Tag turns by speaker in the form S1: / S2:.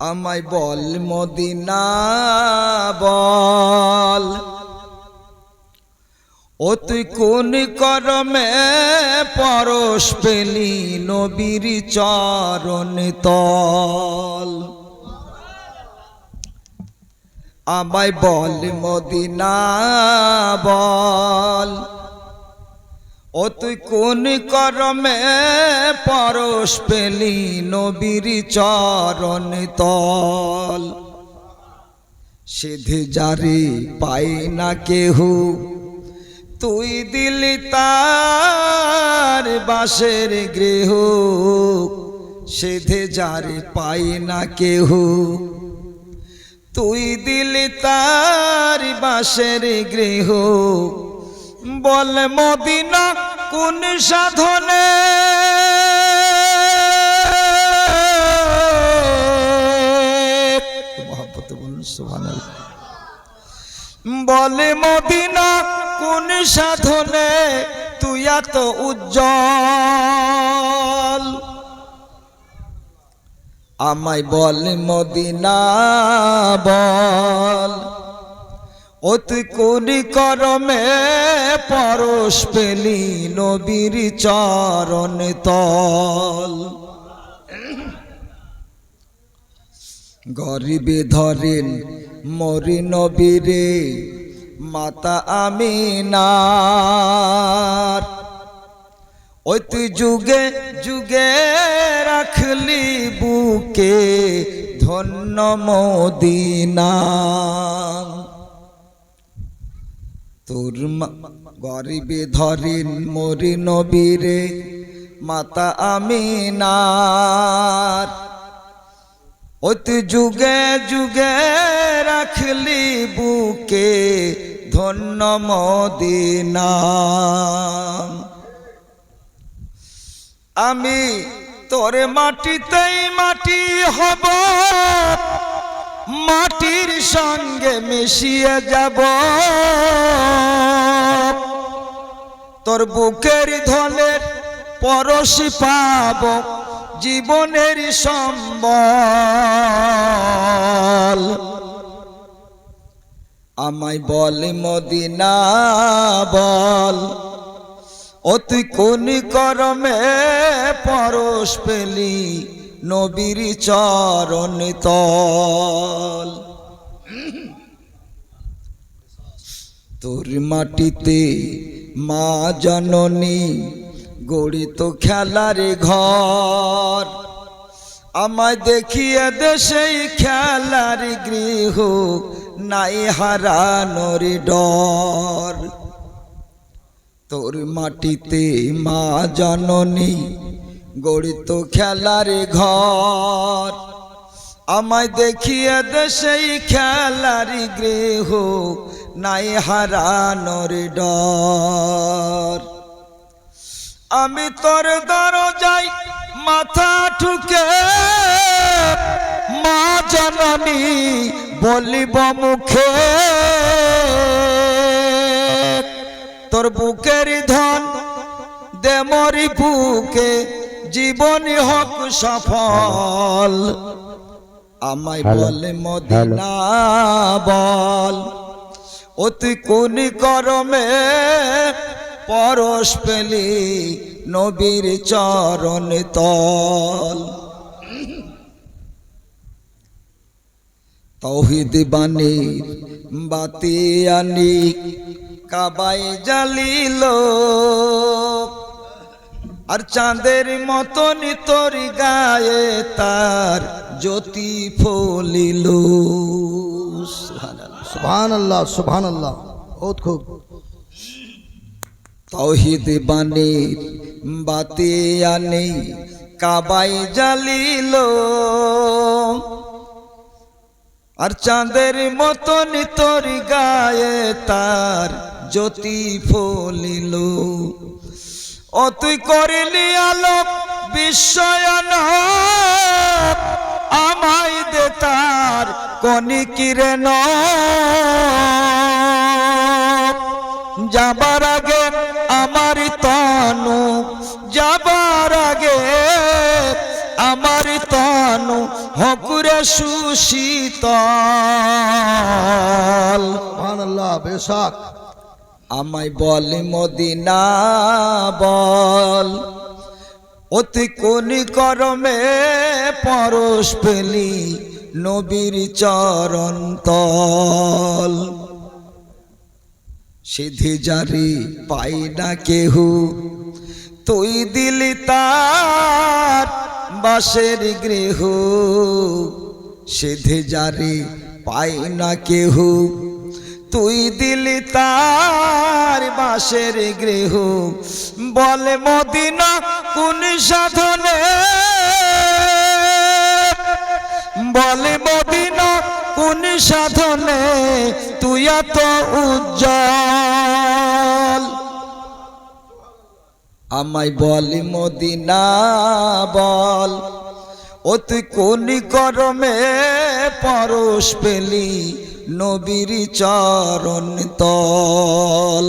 S1: আমায় বল, মদিনা, বল। ও তুই কোন করমে পরশ পেলি নবীর চরণ তল। আমায় বল, মদিনা, বল। ও কোন করমে পরশ পেলি নবীর চরণ তল? সিধে যারে পাই না কেহু। তুই দিলি তার বাসের গৃহ। সিধে জারি পাই না কেহু। তুই দিলি তার বাসের গৃহ। বল মদিনা কোন সাধনে? মহাপত বলুন, সুবহানাল্লাহ। বলে মদিনা কোন সাধনে? তুই এত উজ্জ্বল। আমায় বল মদিনা বল। তুই কোন করমে পরশ পেলি নবীর চরণ তল। গরিবে ধরেন মরি নবীরে মাতা আমিনার। তুই যুগে যুগে রাখলি বুকে ধন্য মদিনা। তোর গরিবে ধরেন মরি নবীরে, মাতা আমিনার। অতি যুগে যুগে রাখলি বুকে ধন্য মদিনা আমি তোরে মাটিতেই মাটি হব, মাটির সঙ্গে মিশিয়ে যাব। তোর বুকের ধনের পরশি পাব, জীবনের সম্বল। আমায় বল মদিনা, বল। তুই কোন করমে পরশ পেলি নবীর চরণ তল। তোর মাটিতে মা জননী, গড়িত খেলার ঘর। আমায় দেখিয়ে দেশেই খেলার গৃহ, নাই হারানোর ডর। তোর মাটিতে মা জননী, গড়িত খেলার ঘর। আমায় দেখিয়ে দেশেই খেলার গৃহ নাই হারানোর ডর। আমি তোর দরজাই মাথা ঠুকে মা জননী বলিব মুখে। তোর বুকের ধন দে মরি বুকে জীবনী হোক সফল। আমায় বলে মদিনা বল। অতি কোন করমে পরশ পেলি নবীর চরণ তল। তৌহিদ বাণীর বাতি আনি, কাবাই জ্বালিল। আর চাঁদের মতন তোর গায়ে তার জ্যোতি ফলিল।
S2: সুবহান আল্লাহ সুবহান আল্লাহ বহুত খুব।
S1: তৌহিদ বাণীর বাতি আনি, কাবাই জ্বালিল। আর চাঁদের মতন তোর গায়ে তার জ্যোতি ফলিল। ও তুই করিলি আলোক বিস্ময়ন আমায় দে তার কনি কিরেন যাবার আগে আমার তনু যাবার আগে আমার তনু হকুরে সুশীতল।
S2: আল্লাহ বেশাক।
S1: আমায় বল মদিনা বল। অতি কোনি করমে পরশ পেলি নবীর চরণ তল। সিধি জারি পাই না কেহু, তুই দিলি তার বাসের গৃহ। সিধি জারি পাই না কেহু, তুই দিলি তার বাসের গৃহ। বলে মদিনা কোন সাধনে? বলে মদিনা, কোন সাধনে? তুই এত উজ্জ্বল। আমায় বলি মদিনা, বল। তুই কোন করমে পরশ পেলি নবীর চরণ তল?